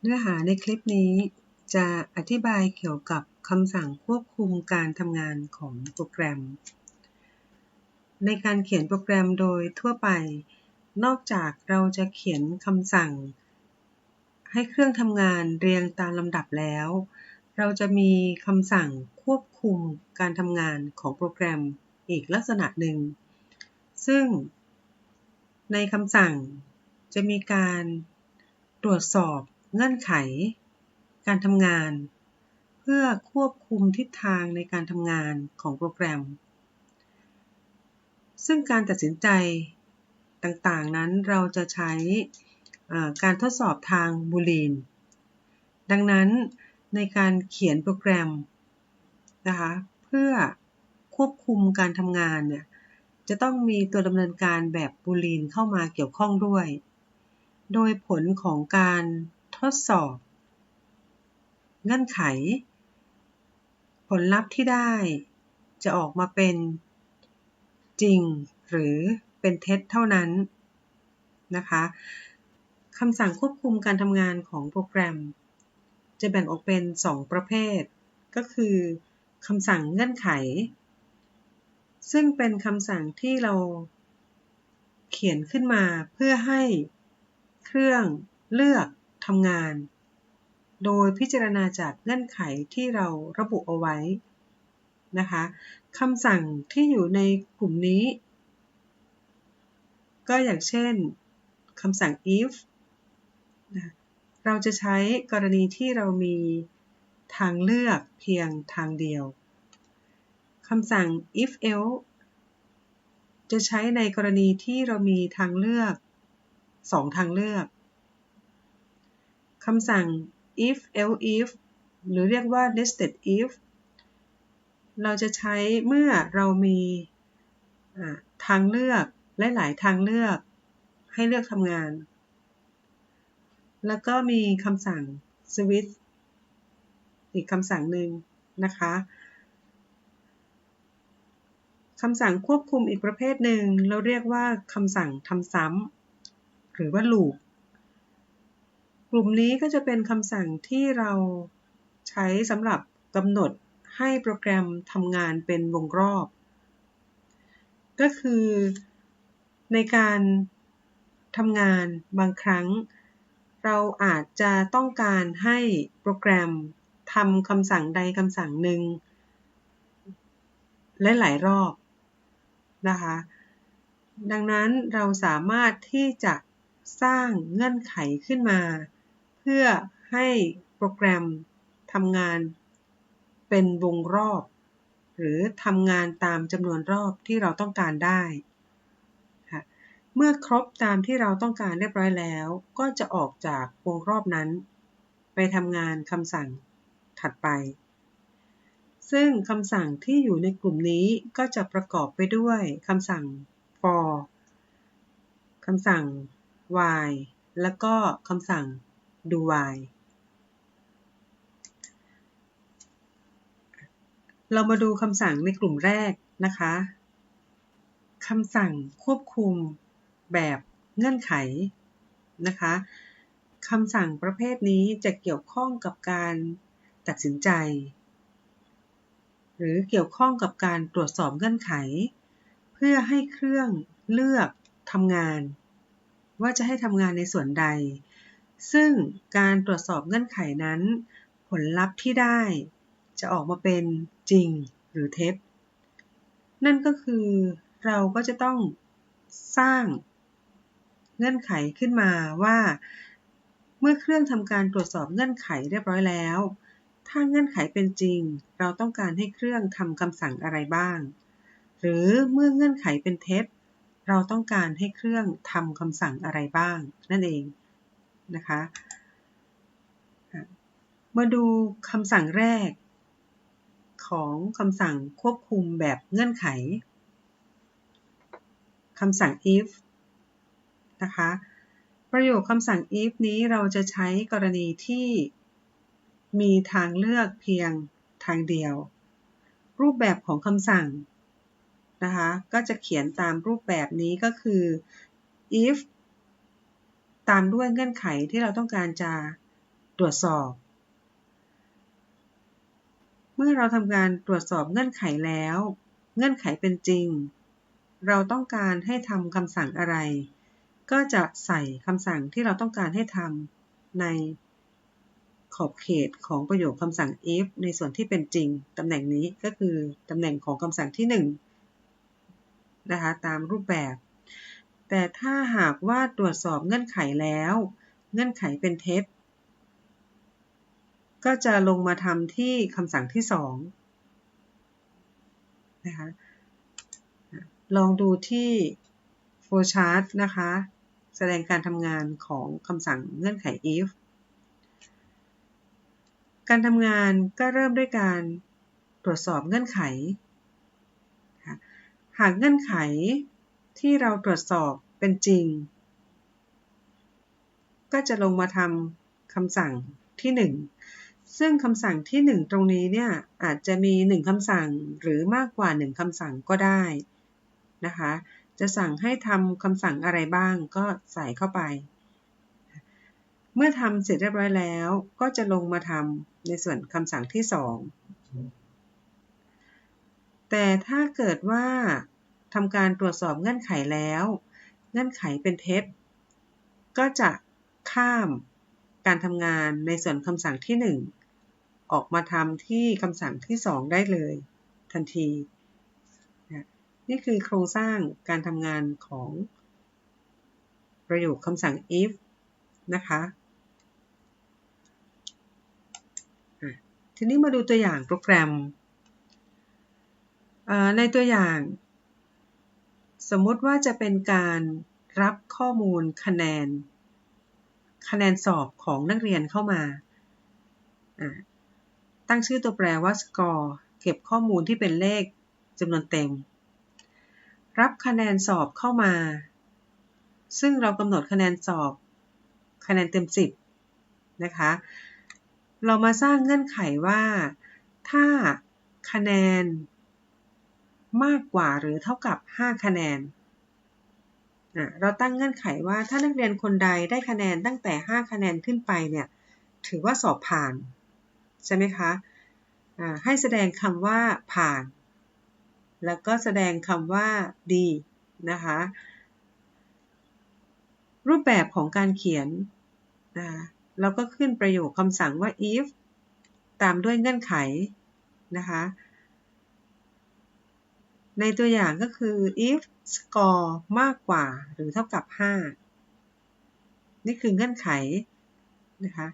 เนื้อหาในคลิปนี้จะอธิบายเกี่ยวกับคำสั่งควบคุมการทำงานของโปรแกรม ในการเขียนโปรแกรมโดยทั่วไป นอกจากเราจะเขียนคำสั่ง ให้เครื่องทำงานเรียงตามลำดับแล้ว เราจะมีคำสั่งควบคุมการทำงานของโปรแกรมอีกลักษณะหนึ่ง ซึ่ง ในคำสั่งจะมีการตรวจสอบ เงื่อนไข การทำงาน เพื่อควบคุมทิศทางในการทำงานของโปรแกรม ซึ่งการตัดสินใจต่างๆนั้นเราจะใช้การทดสอบทางบูลีน ดังนั้นในการเขียนโปรแกรมนะคะเพื่อควบคุมการทำงานเนี่ยจะต้องมีตัวดำเนินการแบบบูลีนเข้ามาเกี่ยวข้องด้วย โดยผลของการ ทดสอบ เงื่อนไข ผลลัพธ์ที่ได้ จะออกมาเป็นจริงหรือเป็นเท็จเท่านั้นนะคะคำสั่งควบคุมการทำงานของโปรแกรม จะแบ่งออกเป็น 2 ประเภท ก็คือคำสั่งเงื่อนไข ซึ่งเป็นคำสั่งที่เราเขียนขึ้นมาเพื่อให้เครื่องเลือก ทำงาน โดยพิจารณาจากเงื่อนไขที่เราระบุเอาไว้นะคะคำสั่งที่อยู่ในกลุ่มนี้ ก็อย่างเช่นคำสั่ง if เราจะใช้กรณีที่เรามีทางเลือกเพียงทางเดียวคำสั่ง if else จะใช้ในกรณีที่เรามีทางเลือก 2 ทางเลือก คำสั่ง if else if หรือเรียกว่า nested if เราจะใช้เมื่อเรามีทางเลือกและหลายทางเลือกให้เลือกทำงาน แล้วก็มีคำสั่ง switch อีกคำสั่งหนึ่งนะคะคำสั่งควบคุมอีกประเภทหนึ่ง เราเรียกว่าคำสั่งทำซ้ำหรือว่า loop กลุ่มนี้ก็จะเป็นคำสั่งที่เราใช้สำหรับกำหนดให้โปรแกรมทำงานเป็นวงรอบ ก็คือในการทำงานบางครั้ง เราอาจจะต้องการให้โปรแกรมทำคำสั่งใดคำสั่งหนึ่งและหลายรอบนะคะ ดังนั้นเราสามารถที่จะสร้างเงื่อนไขขึ้นมา พื่อให้โปรแกรมทำงานเป็นวงรอบ หรือทำงานตามจำนวนรอบที่เราต้องการได้ เมื่อครบตามที่เราต้องการเรียบร้อยแล้ว ก็จะออกจากวงรอบนั้น ไปทำงานคำสั่งถัดไป ซึ่งคำสั่งที่อยู่ในกลุ่มนี้ก็จะประกอบไปด้วยคำสั่ง for คำสั่ง while แล้วก็คำสั่ง do while เรามาดูคำสั่งในกลุ่มแรกนะคะคำสั่งควบคุมแบบเงื่อนไขนะคะคำสั่งประเภทนี้จะเกี่ยวข้องกับการตัดสินใจ หรือเกี่ยวข้องกับการตรวจสอบเงื่อนไข เพื่อให้เครื่องเลือกทำงาน ว่าจะให้ทำงานในส่วนใด ซึ่งการตรวจสอบเงื่อนไขนั้น ผลลัพธ์ที่ได้จะออกมาเป็นจริงหรือเท็จ นั่นก็คือเราก็จะต้องสร้างเงื่อนไขขึ้นมาว่า เมื่อเครื่องทำการตรวจสอบเงื่อนไขเรียบร้อยแล้ว ถ้าเงื่อนไขเป็นจริง เราต้องการให้เครื่องทำคำสั่งอะไรบ้าง หรือเมื่อเงื่อนไขเป็นเท็จ เราต้องการให้เครื่องทำคำสั่งอะไรบ้าง นั่นเอง นะคะ มาดูคำสั่งแรกของคำสั่งควบคุมแบบเงื่อนไขคำสั่ง if นะคะ ประโยคคำสั่ง if นี้เราจะใช้กรณีที่มีทางเลือกเพียงทางเดียว รูปแบบของคำสั่งนะคะ ก็จะเขียนตามรูปแบบนี้ก็คือ if ตามด้วยเงื่อนไขที่เราต้องการจะตรวจสอบ เมื่อเราทำการตรวจสอบเงื่อนไขแล้ว เงื่อนไขเป็นจริง เราต้องการให้ทำคำสั่งอะไร ก็จะใส่คำสั่งที่เราต้องการให้ทำในขอบเขตของประโยคคำสั่ง if ในส่วนที่เป็นจริง ตำแหน่งนี้ก็คือตำแหน่งของคำสั่งที่1นะคะตามรูปแบบ แต่ถ้าหากว่าตรวจสอบเงื่อนไขแล้ว เงื่อนไขเป็นเท็จ ก็จะลงมาทำที่คำสั่งที่2นะคะลองดูที่ flowchart นะคะ แสดงการทำงานของคำสั่งเงื่อนไข if การทำงานก็เริ่มด้วยการตรวจสอบเงื่อนไข หากเงื่อนไข ที่เราตรวจสอบเป็นจริง ก็จะลงมาทำคำสั่งที่ 1 ซึ่งคำสั่งที่ 1 ตรงนี้เนี่ยอาจจะมี 1 คำสั่งหรือมากกว่า 1 คำสั่งก็ได้นะคะ จะสั่งให้ทำคำสั่งอะไรบ้างก็ใส่เข้าไป เมื่อทำเสร็จเรียบร้อยแล้ว ก็จะลงมาทำในส่วนคำสั่งที่ 2 แต่ถ้าเกิดว่า ทำการตรวจสอบเงื่อนไขแล้ว เงื่อนไขเป็นเท็จ ก็จะข้ามการทำงานในส่วนคำสั่งที่ 1 ออกมาทำที่คำสั่งที่ 2 ได้เลย ทันทีนี่คือโครงสร้างการทำงานของ ประโยคคำสั่ง if นะคะทีนี้มาดูตัวอย่างโปรแกรม ในตัวอย่าง สมมติว่าจะเป็นการรับข้อมูลคะแนน คะแนนสอบของนักเรียนเข้ามา ตั้งชื่อตัวแปรว่า score เก็บข้อมูลที่เป็นเลขจำนวนเต็ม รับคะแนนสอบเข้ามา ซึ่งเรากำหนดคะแนนสอบ คะแนนเต็ม 10 นะคะ เรามาสร้างเงื่อนไขว่า ถ้าคะแนน มากกว่าหรือเท่ากับ 5 คะแนน เราตั้งเงื่อนไขว่าถ้านักเรียนคนใดได้คะแนนตั้งแต่ 5 คะแนนขึ้นไปเนี่ยถือว่าสอบผ่าน ใช่ไหมคะให้แสดงคำว่าผ่าน แล้วก็แสดงคำว่าดีนะคะรูปแบบของการเขียนนะเราก็ขึ้นประโยคคำสั่งว่า if ตามด้วยเงื่อนไขนะคะ ในตัวอย่างก็คือ if score มากกว่าหรือเท่ากับ 5 นี่คือเงื่อนไขนะคะ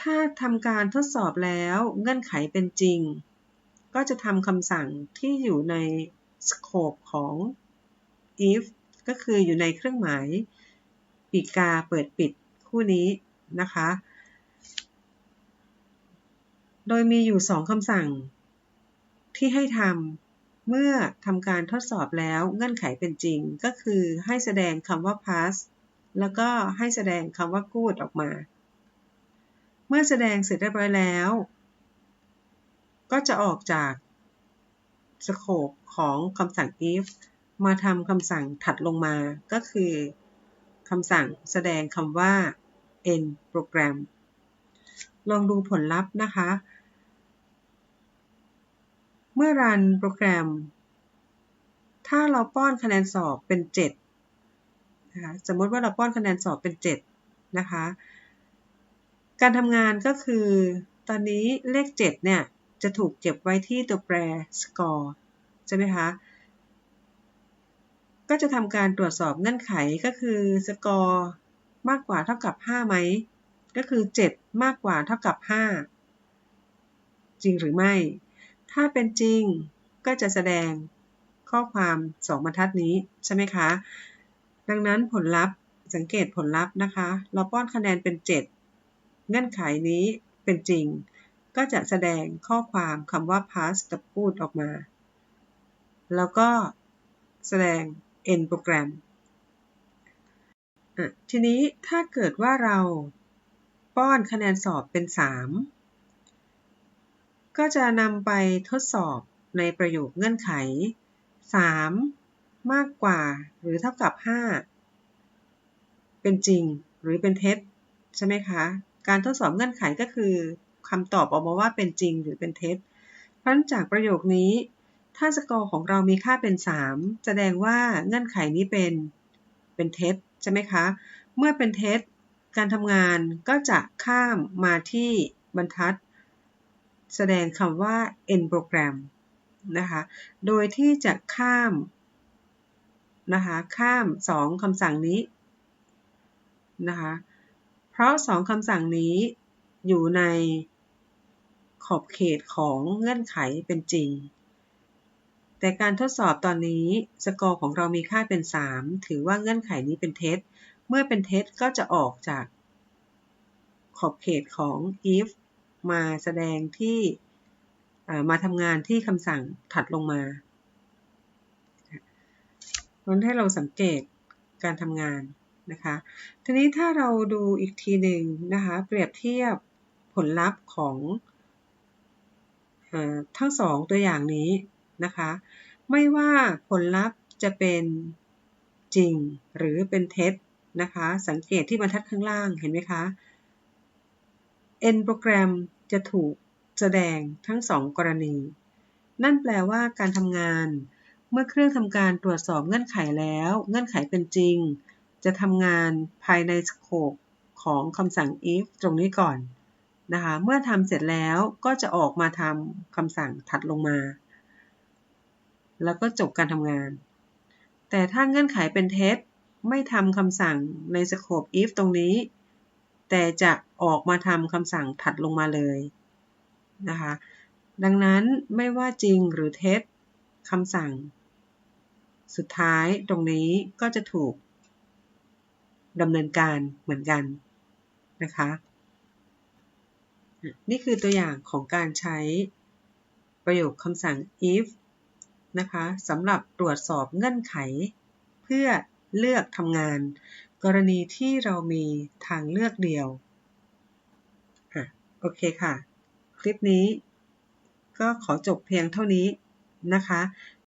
ถ้าทำการทดสอบแล้วเงื่อนไขเป็นจริง ก็จะทำคำสั่งที่อยู่ใน scope ของ if ก็คืออยู่ในเครื่องหมายปีกาเปิดปิดคู่นี้นะคะ โดยมีอยู่ 2คำสั่งที่ให้ทำ เมื่อทำการทดสอบแล้วเงื่อนไขเป็นจริง ก็คือให้แสดงคำว่า pass แล้วก็ให้แสดงคำว่า good ออกมา เมื่อแสดงเสร็จเรียบร้อยแล้ว ก็จะออกจากสโคปของคำสั่ง if มาทำคำสั่งถัดลงมา ก็คือคำสั่งแสดงคำว่า end program ลองดูผลลัพธ์นะคะ เมื่อรันโปรแกรม ถ้าเราป้อนคะแนนสอบเป็น 7 นะคะ สมมติว่าเราป้อนคะแนนสอบเป็น 7 นะคะ การทำงานก็คือ ตอนนี้เลข 7 เนี่ย จะถูกเก็บไว้ที่ตัวแปร score ใช่ไหมคะ ก็จะทำการตรวจสอบเงื่อนไขก็คือ score มากกว่าเท่ากับ 5 ไหม ก็คือ 7 มากกว่าเท่ากับ 5 จริงหรือไม่ ถ้าเป็นจริงก็จะแสดงข้อความ 2 บรรทัดนี้ใช่ไหมคะ ดังนั้นผลลัพธ์สังเกตผลลัพธ์นะคะ เราป้อนคะแนนเป็น 7 เงื่อนไขนี้เป็นจริง ก็จะแสดงข้อความคำว่า pass กับพูดออกมา แล้วก็แสดง end program ทีนี้ถ้าเกิดว่าเราป้อนคะแนนสอบเป็น 3 ก็จะนำไปทดสอบในประโยคเงื่อนไข 3 มากกว่าหรือเท่ากับ 5 เป็นจริงหรือเป็นเท็จใช่ไหมคะ การทดสอบเงื่อนไขก็คือคำตอบออกมาว่าเป็นจริงหรือเป็นเท็จ เพราะจากประโยคนี้ ถ้าสกอร์ของเรามีค่าเป็น 3 แสดงว่าเงื่อนไขนี้เป็นเป็นเท็จใช่ไหมคะ เมื่อเป็นเท็จการทำงานก็จะข้ามมาที่บรรทัด แสดงคำว่า end program นะคะ โดยที่จะข้ามนะคะข้าม 2คำสั่งนี้นะคะเพราะ 2คำสั่งนี้อยู่ในขอบเขตของเงื่อนไขเป็นจริง แต่การทดสอบตอนนี้สกอร์ของเรามีค่าเป็น 3 ถือว่าเงื่อนไขนี้เป็นเท็จ เมื่อเป็นเท็จก็จะออกจากขอบเขตของ if มาแสดงที่มาทำงานที่คำสั่งถัดลงมานั้นให้เราสังเกตการทำงานนะคะ ทีนี้ถ้าเราดูอีกทีหนึ่งนะคะ เปรียบเทียบผลลัพธ์ของอทั้งสองตัวอย่างนี้นะคะ ไม่ว่าผลลัพธ์จะเป็นจริงหรือเป็นเท็จนะคะ สังเกตที่บรรทัดข้างล่างเห็นไหมคะ N โปรแกรม จะถูกแสดงทั้งสองกรณี นั่นแปลว่าการทำงาน เมื่อเครื่องทำการตรวจสอบเงื่อนไขแล้ว เงื่อนไขเป็นจริง จะทำงานภายในสโคปของคำสั่ง if ตรงนี้ก่อนนะคะ เมื่อทำเสร็จแล้วก็จะออกมาทำคำสั่งถัดลงมา แล้วก็จบการทำงาน แต่ถ้าเงื่อนไขเป็นเท็จไม่ทำคำสั่งในสโคป if ตรงนี้ แต่จะออกมาทำคำสั่งถัดลงมาเลยนะคะ ดังนั้นไม่ว่าจริงหรือเท็จคำสั่ง สุดท้ายตรงนี้ก็จะถูกดำเนินการเหมือนกันนะคะ นี่คือตัวอย่างของการใช้ประโยคคำสั่ง if นะคะสำหรับตรวจสอบเงื่อนไข เพื่อเลือกทำงาน กรณีที่เรามีทางเลือกเดียวโอเคค่ะ คลิปนี้ก็ขอจบเพียงเท่านี้นะคะ